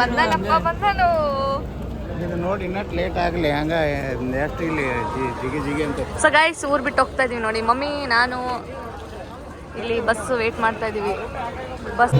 ಬಂದನಪ್ಪ ಬಂದನು. ಇದು ನೋಡಿ ಇನ್ನಷ್ಟು ಲೇಟ್ ಆಗಲಿ ಹಂಗ ಎಷ್ಟು ಇಲ್ಲಿ ಜಿಗಿ ಜಿಗಿ ಅಂತ ಸೊ ಗೈಸ್ ಊರ್ ಬಿಟ್ಟು ಹೋಗ್ತಾ ಇದೀವಿ ನೋಡಿ. ಮಮ್ಮಿ ನಾನು ಇಲ್ಲಿ ಬಸ್ ವೇಟ್ ಮಾಡ್ತಾ ಇದೀವಿ. ಬಸ್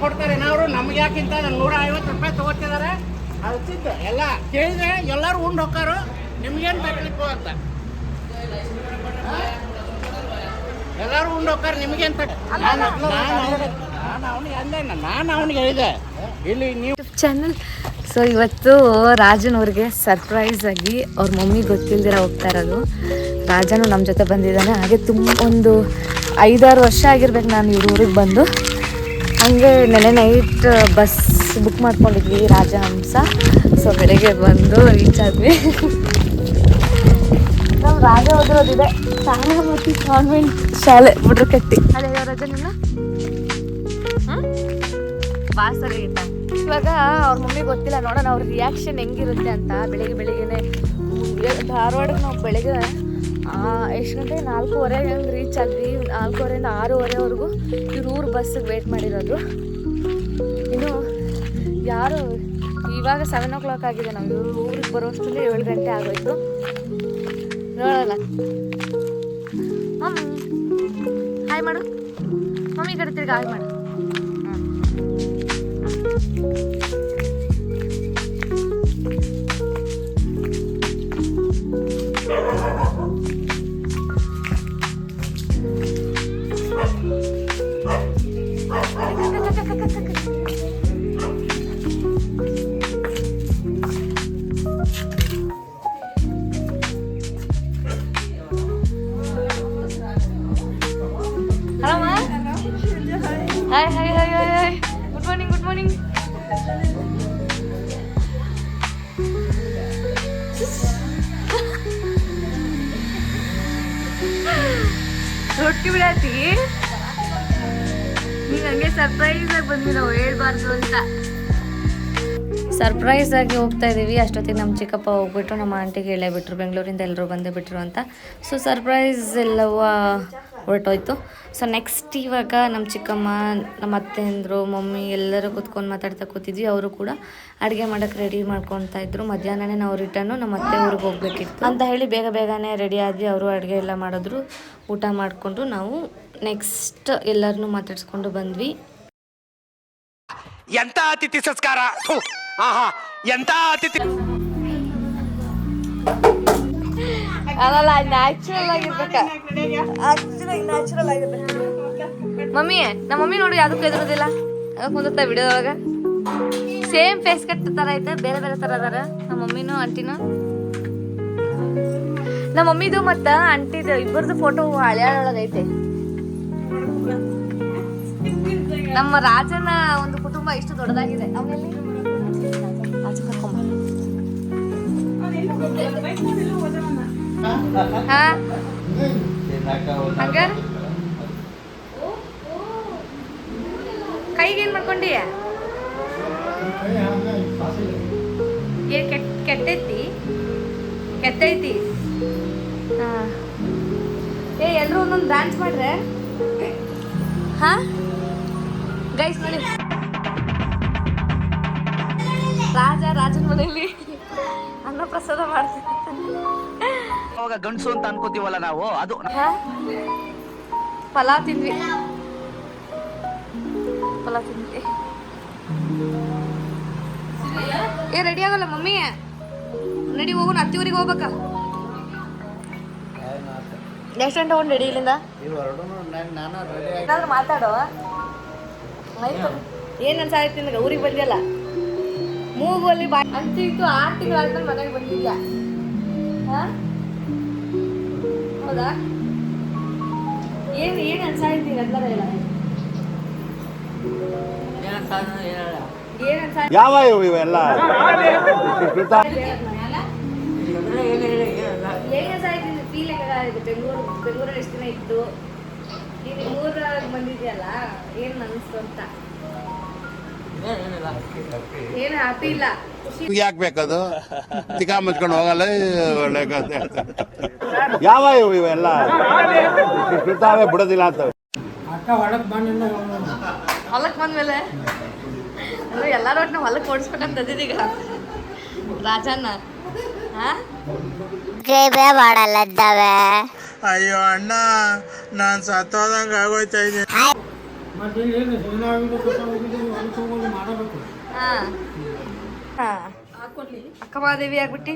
ಕೊಡ್ತಾರೆ ನಾವು ನಮ್ಗೆ ಯಾಕಿಂತ ನೂರ ಐವತ್ತು ರೂಪಾಯಿ ತೊಗೋತಿದ್ದಾರೆ ಅದು ಎಲ್ಲ ಕೇಳಿದ್ರೆ ಎಲ್ಲರೂ ಉಂಡು ಹೋಗ್ತಾರೋ? ನಿಮ್ಗೇನು ತಕಲಿಪ್ಪು ಅಂತ. ಎಲ್ಲರೂ ಉಂಡು ಹೋಗ್ತಾರೆ ನಿಮಗೆ ತಕ ನಾನು ನಾನು ಅವನಿಗೆ ಅಂದೆ ನಾನು ಅವನಿಗೆ ಹೇಳಿದೆ. ಇಲ್ಲಿ ನೀವು ಯೂಟ್ಯೂಬ್ ಚಾನಲ್ ಸೊ ಇವತ್ತು ರಾಜನ್ ಅವ್ರಿಗೆ ಸರ್ಪ್ರೈಸ್ ಆಗಿ ಅವ್ರ ಮಮ್ಮಿ ಗೊತ್ತಿಲ್ದಿರ ಹೋಗ್ತಾ ಇರೋದು. ರಾಜನು ನಮ್ಮ ಜೊತೆ ಬಂದಿದ್ದಾನೆ. ಹಾಗೆ ತುಂಬ ಒಂದು ಐದಾರು ವರ್ಷ ಆಗಿರ್ಬೇಕು ನಾನು ಇವ್ರ ಊರಿಗೆ ಬಂದು. ಹಾಗೆ ನೆನೆ ನೈಟ್ ಬಸ್ ಬುಕ್ ಮಾಡ್ಕೊಂಡಿದ್ವಿ ರಾಜಹಂಸ ಸೊ ಬೆಳಗ್ಗೆ ಬಂದು ರೀಚ್ ಆದ್ವಿ. ನಮ್ಮ ರಾಜ ಓದಿರೋದಿದೆ ಸಾಲಮತಿ ಕಾನ್ವೆಂಟ್ ಶಾಲೆ ಬುಡ್ರಕಟ್ಟಿ ಅದೇ ಯಾವ ರಾಜ ನಿನ್ನ ಇವಾಗ ಅವ್ರ ಮಮ್ಮಿ ಗೊತ್ತಿಲ್ಲ ನೋಡೋಣ ಅವ್ರ ರಿಯಾಕ್ಷನ್ ಹೆಂಗಿರುತ್ತೆ ಅಂತ. ಬೆಳಿಗ್ಗೆ ಬೆಳಿಗ್ಗೆನೆ ಧಾರವಾಡಕ್ಕೆ ನಾವು ಬೆಳಿಗ್ಗೆ ಎಷ್ಟು ಗಂಟೆ? ನಾಲ್ಕೂವರೆ ಹಂಗೆ ರೀಚ್ ಆದ್ವಿ. ನಾಲ್ಕೂವರೆಯಿಂದ ಆರೂವರೆವರೆಗೂ ಇವ್ರು ಊರು ಬಸ್ಸಿಗೆ ವೇಟ್ ಮಾಡಿರೋದು. ಇನ್ನು ಯಾರು ಇವಾಗ ಸೆವೆನ್ ಓ ಕ್ಲಾಕ್ ಆಗಿದೆ. ನಾವು ಊರಿಗೆ ಬರೋಷ್ಟರಲ್ಲಿ ಏಳು ಗಂಟೆ ಆಗೋಯ್ತು. ನೋಡೋಣ. ಮಮ್ಮಿ ಹಾಯ್ ಮಾಡು. ಮಮ್ಮಿ ಈ ಕಡೆ ತಿರ್ಗಿ ಹಾಯ್ ಮಾಡು. Halo, Hai, hai, hai, hai, hai. Good morning, good morning. ರೊಟ್ಟಿ ಬಿಡಾತಿ ನೀನ್ ಹಂಗೆ ಸರ್ಪ್ರೈಸ್ ಆಗಿ ಬಂದ್ವಿ ನಾವು ಹೇಳ್ಬಾರ್ದು ಅಂತ ಸರ್ಪ್ರೈಸ್ ಆಗಿ ಹೋಗ್ತಾ ಇದ್ದೀವಿ ಅಷ್ಟೊತ್ತಿಗೆ ನಮ್ಮ ಚಿಕ್ಕಪ್ಪ ಹೋಗ್ಬಿಟ್ಟು ನಮ್ಮ ಆಂಟಿಗೆ ಹೇಳೇ ಬಿಟ್ರು, ಬೆಂಗಳೂರಿಂದ ಎಲ್ಲರೂ ಬಂದೇ ಬಿಟ್ರು ಅಂತ. ಸೊ ಸರ್ಪ್ರೈಸ್ ಎಲ್ಲವ ಹೊರಟೋಯ್ತು. ಸೊ ನೆಕ್ಸ್ಟ್ ಇವಾಗ ನಮ್ಮ ಚಿಕ್ಕಮ್ಮ, ನಮ್ಮ ಅತ್ತೆ ಅಂದರು ಮಮ್ಮಿ ಎಲ್ಲರೂ ಕೂತ್ಕೊಂಡು ಮಾತಾಡ್ತಾ ಕೂತಿದ್ವಿ. ಅವರು ಕೂಡ ಅಡುಗೆ ಮಾಡೋಕ್ಕೆ ರೆಡಿ ಮಾಡ್ಕೊತಾ ಇದ್ರು. ಮಧ್ಯಾಹ್ನನೇ ನಾವು ರಿಟರ್ನು ನಮ್ಮ ಅತ್ತೆ ಊರಿಗೆ ಹೋಗ್ಬೇಕಿತ್ತು. ಅಂತ ಹೇಳಿ ಬೇಗ ಬೇಗನೆ ರೆಡಿ ಆದ್ವಿ ಅವರು ಅಡುಗೆ ಎಲ್ಲ ಮಾಡಿದ್ರು. ಊಟ ಮಾಡಿಕೊಂಡು ನಾವು ನೆಕ್ಸ್ಟ್ ಎಲ್ಲರನ್ನೂ ಮಾತಾಡಿಸ್ಕೊಂಡು ಬಂದ್ವಿ. ಎಂತ ಅತಿಥಿ ಸಂಸ್ಕಾರ? ಆಹಾ ಎಂತ ಅತಿಥಿ ಅಲ್ಲ ನ್ಯಾಚುರಲ್ ಆಗಿರ್ಬೇಕ. ನ್ಯಾಚುರಲ್ ಆಗಿರ್ಬೇಕು. ಮಮ್ಮಿ, ನಮ್ಮ ಮಮ್ಮಿ ನೋಡಿ ಅದಕ್ಕೂ ಎದುರುದಿಲ್ಲ ಅದಕ್ಕೆ ವಿಡಿಯೋ ವಿಡಿಯೋದೊಳಗ ಸೇಮ್ ಫೇಸ್ ಕಟ್ ತರ ಐತೆ, ಬೇರೆ ಬೇರೆ ತರ ಅದಾರ. ನಮ್ಮ ಮಮ್ಮಿನೂ ಆಂಟಿನೂ ನಮ್ಮ ಮಮ್ಮಿದು ಮತ್ತ ಆಂಟಿದು ಇಬ್ಬರದು ಫೋಟೋ ಐತೆ. ನಮ್ಮ ರಾಜನ ಒಂದು ಕುಟುಂಬ ಇಷ್ಟು ದೊಡ್ಡದಾಗಿದೆ. ಅವನಲ್ಲಿ? ಆಚೆ ಕರ್ಕೊಂಬ ಹಂಗಾರ ಕೈಗೆ ಏನ್ ಮಾಡ್ಕೊಂಡಿ? ಏನ್ ಕೆಟ್ಟ ಕೆಟ್ಟೈತಿ. ಕೆಟ್ಟೈತಿ. ಹಾ. ಏ, ಎಲ್ರು ಒಂದೊಂದು ಡ್ಯಾನ್ಸ್ ಮಾಡ್ರೆ? ಹಾ? ಗೈಸ್ ನೋಡಿ. ರಾಜ ರಾಜನ ಮನೆಯಲ್ಲಿ ಅನ್ನ ಪ್ರಸಾದ ಮಾಡ್ತೀನಿ ಅವಾಗ ಗಂಡಸು ಅಂತ ಅನ್ಕೋತೀವಲ್ಲ ನಾವು ಅದು ಫಲ ಪಲಾವ್ ತಿಂದ್ವಿ. ಪಲಾವ್ ತಿಂದ್ವಿ. ಏ ರೆಡಿ ಆಗಲ್ಲ ಮಮ್ಮಿ? ರೆಡಿ ಹೋಗೋಣ ಅತ್ತಿ ಊರಿಗೆ ಹೋಗ್ಬೇಕ ಎಷ್ಟು ಗಂಟೆ ರೆಡಿ ಇಲ್ಲಿಂದ. ನಾನು ರೆಡಿ ಏನಾದ್ರು ಮಾತಾಡೋ? ಆಯ್ತು ಏನು ಅನ್ಸಾಯ್ತು ನಿನಗೆ? ಊರಿಗೆ ಬಂದಿಯಲ್ಲ? ಮೂಗಲ್ಲಿ ಬಾಯಿ. ಅಂತಿತ್ತು ಇತ್ತು ಆರು ತಿಂಗಳಾದ್ಮೇಲೆ ಮನೆಗೆ ಬಂದಿದ್ಯಾ? ಹೌದಾ? ಏನು ಏನು ಅನ್ಸಾಯ್ತು ಎಲ್ಲರ ಹೇಳ ಯಾವ ಇವು ಇವೆಲ್ಲ? ಫೀಲ್ ಬೆಂಗಳೂರು ಬೆಂಗಳೂರಲ್ಲಿ ಎಷ್ಟು ದಿನ ಇತ್ತು? ಈಗ ಮೂರಾಗ ಬಂದಿದ್ಯಲ್ಲ ಏನ್ ಅನ್ಸ್ತು ಅಂತ? ಏನು ಹ್ಯಾಪಿ ಇಲ್ಲ. ಯಾಕೆ ಬೇಕದು? ತಿಕಾ ಮುಚ್ಕೊಂಡು ಹೋಗಲ್ಲ ಒಳ್ಳೆ ಯಾವ ಇವು ಇವೆಲ್ಲ? ಬಿಡ್ತಾವೆ ಬಿಡೋದಿಲ್ಲ ಅಂತವೆ ಹೊಲಕ್ಕೆ ಬಂದ್ಮೇಲೆ ಅಂದ್ರೆ ಎಲ್ಲಾರು ಒಟ್ಟು ನಾವು ಹೊಲಕ್ಕೆ ಓಡಿಸ್ಬೇಕಂತ ಈಗ. ರಾಜಣ್ಣ ಹಾ ಜೇಬೆ ಮಾಡಲ್ಲದ್ದಾವೆ ಅಯ್ಯೋ ಅಣ್ಣ ನಾನು ಸತ್ತೋದಂಗ ಆಗೋಯ್ತಾ ಇದ್ದೀನಿ ಹಾ. ಹಾ. ಅಕ್ಕ ಮಹಾದೇವಿ ಆಗ್ಬಿಟ್ಟಿ?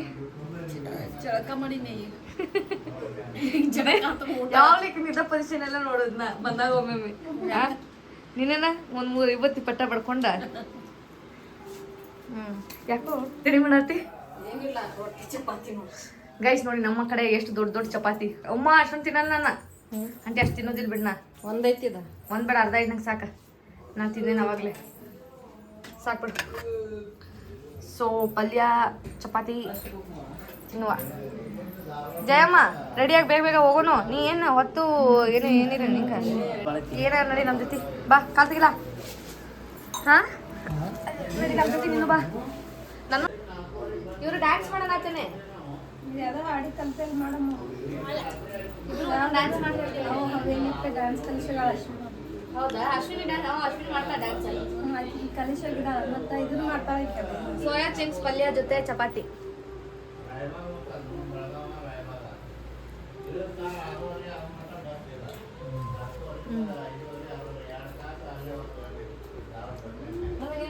ಯಾವ್ಲಿಕ್ಕೆ ನಿದ್ದ ಪೊಸಿಷನ್ ಎಲ್ಲ ನೋಡೋದ್ನ ಬಂದಾಗ ಒಮ್ಮೊಮ್ಮೆ ನಿನ್ನ ಒಂದ್ ಮೂರ್ ಇವತ್ತಿ ಪಟ್ಟ ಪಡ್ಕೊಂಡ ಹ್ಮ್. ಯಾಕೋ ತಿಳಿ ಮಾಡತ್ತಿ ಗೈಸ್ ನೋಡಿ. ನಮ್ಮ ಕಡೆ ಎಷ್ಟು ದೊಡ್ಡ ದೊಡ್ಡ ಚಪಾತಿ. ಅಮ್ಮ ಅಷ್ಟೊಂದು ತಿನ್ನಲ್ಲ ನಾನು. ಅಂಟಿ ಅಷ್ಟು ತಿನ್ನೋದಿಲ್ಲ ಬಿಡ್ನ? ಒಂದೈತಿ ಒಂದ್ ಬೇಡ ಅರ್ಧ ಐದು ನಂಗೆ ಸಾಕ. ನಾನು ತಿಂದೇನೆ ಅವಾಗಲೇ. ಸಾಕ್ಬಿಡು ಸೊ ಪಲ್ಯ ಚಪಾತಿ ತಿನ್ನುವ ಜಯಮ್ಮ ರೆಡಿಯಾಗಿ ಬೇಗ ಬೇಗ ಹೋಗೋನು. ನೀ ಏನು ಹೊತ್ತು ಏನು ಏನಿರ ನಿಂಗೆ? ಏನಾರ ನಡಿ ನಮ್ಮ ಜೊತೆ. ಬಾ ಕಾಲ್ ಹಾಂ? ನಡಿ ನಮ್ಮ ಜೊತೆ ನೀನು ಬಾ. ನನ್ನ ಇವರು ಡ್ಯಾನ್ಸ್ ಮಾಡೋಣಾತೇನೆ ಡ್ಯಾನ್ಸ್ ಮಾಡ್ತಾ ಹೌದಾ ಅಶ್ವಿನಿ ಡ್ಯಾನ್ಸ್ ಅಶ್ವಿನಿ ಮಾಡ್ತಾ ಡ್ಯಾನ್ಸ್ ಸೋಯಾ ಚಿಂಗ್ಸ್ ಪಲ್ಯ ಜೊತೆ ಚಪಾತಿ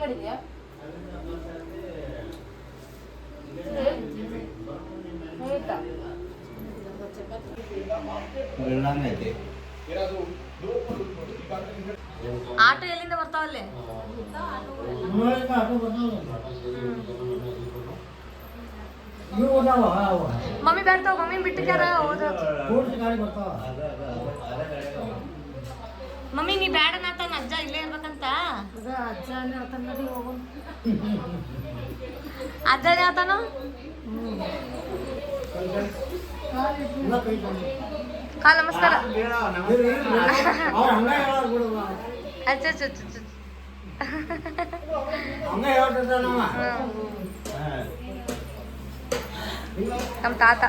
ಮಾಡಿದ್ಯಾ? ಹ್ಮ್. ಆಟೋ ಎಲ್ಲಿಂದ ಬರ್ತಾವಲ್ಲೇ ಮಮ್ಮಿ ಬರ್ತಾವ ಮಮ್ಮಿ ಬಿಟ್ಟಿಕ್ಯಾರ ಹೋದ ಮಮ್ಮಿ ನೀ ಬ್ಯಾಡ ನಾತನ ಅಜ್ಜ ಇಲ್ಲೇ ಇರ್ಬೇಕಂತ? ಅಜ್ಜನೇ ಆತನ? ಹಾ ನಮಸ್ಕಾರ. ಅಜ್ಜ ಅಜ್ಜ ಅಜ್ಜ, ಅಜ್ಜ. ನಮ್ಮ ತಾತ.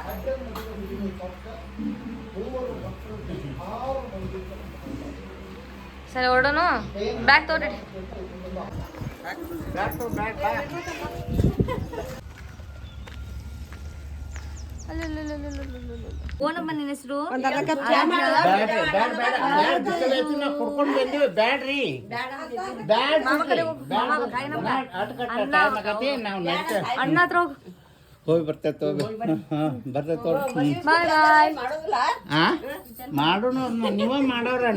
ಸರಿ ಹೊರಡೋನು? ಬ್ಯಾಗ್ ತೋರಿ ಓನಮ್ಮ ನಿನ್ನ ಹೆಸರು ಬ್ಯಾಡ್ರಿ ಹೋಗು ಹೋಗಿ ಬರ್ತೈತೆ ಹೋಗಿ ಬರ್ತೈತೆ ಮಾಡೋಣ ನೀವೇ ಮಾಡೋರ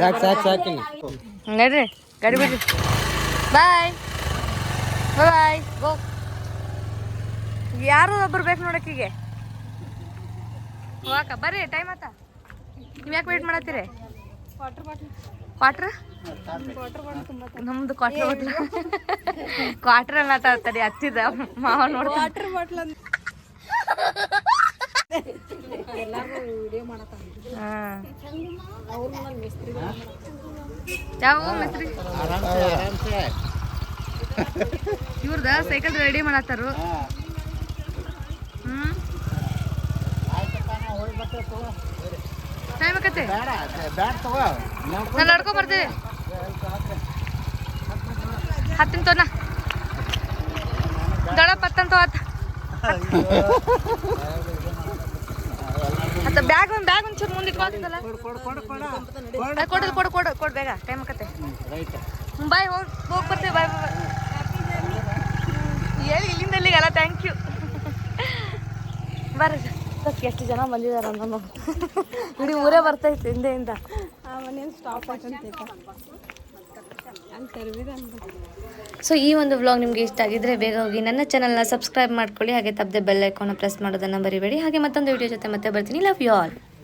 ಸಾಕು ಸಾಕು ನಡ್ರಿ ಗಾಡಿ ಬಿಡ್ರಿ ಬಾಯ್ ಬಾಯ್ ಗೋ ಯಾರು ಒಬ್ರು ಬೇಕು ನೋಡಕ್ಕೀಗೆ ಹೋಗಾಕ ಬರ್ರಿ ಟೈಮ್ ಆತ. ನೀವು ಯಾಕೆ ವೇಟ್ ಮಾಡತ್ತೀರಿ? ಕ್ವಾಟ್ರ್ ನಮ್ದು ಕ್ವಾಟ್ರ್ ಬಾಟ್ಲ್ ಕ್ವಾಟ್ರ್ ಅನ್ನ ತಡಿ ಹತ್ತಿದ. ಮಾವ ನೋಡ್ತಾರೆ ಯಾವ ಮಿಸ್ತ್ರಿ? ಇವ್ರದ ಸೈಕಲ್ ರೆಡಿ ಮಾಡತ್ತಾರು. ಟೈಮ್ ತಗೋ. ನಾನು ನಡ್ಕೊಂಡ್ ಬರ್ತೀವಿ ಹತ್ತಿನ ತೋನ ದಡ ಪತ್ತಂತ ಆತ. ಅತ್ತ ಬ್ಯಾಗ್ ಒಂದು ಬ್ಯಾಗ್ ಒಂಚೂರು ಮುಂದೆ ಇಟ್ಕೊಳ್ತಿದ್ದಲ್ಲ ಕೊಡು ಕೊಡು ಕೊಡು ಕೊಡು. ಬೇಗ ಟೈಮ್ ಆಕತ್ತೆ ಬಾಯ್ ಹೋಗಿ ಹೋಗಿ ಬರ್ತೀವಿ ಬಾಯ್ ಬಾಯ್ ಹೇಳಿ ಇಲ್ಲಿಂದ ಇಲ್ಲಿಗಲ್ಲ ಥ್ಯಾಂಕ್ ಯು ಬರ್ರಿ ಸಕ್ ಎಷ್ಟು ಜನ ಬಂದಿದ್ದಾರೆ ನಾನು ಇಡೀ ಊರೇ ಬರ್ತೈತೆ ಹಿಂದೆಯಿಂದ. ಸೊ ಈ ಒಂದು ವ್ಲಾಗ್ ನಿಮಗೆ ಇಷ್ಟ ಆಗಿದ್ರೆ ಬೇಗ ಹೋಗಿ ನನ್ನ ಚಾನಲ್ನ ಸಬ್ಸ್ಕ್ರೈಬ್ ಮಾಡ್ಕೊಳ್ಳಿ. ಹಾಗೆ ತಪ್ಪದೆ ಬೆಲ್ ಐಕಾನ್ ಪ್ರೆಸ್ ಮಾಡೋದನ್ನು ಬರಿಬೇಡಿ ಹಾಗೆ ಮತ್ತೊಂದು ವಿಡಿಯೋ ಜೊತೆ ಮತ್ತೆ ಬರ್ತೀನಿ. Love you all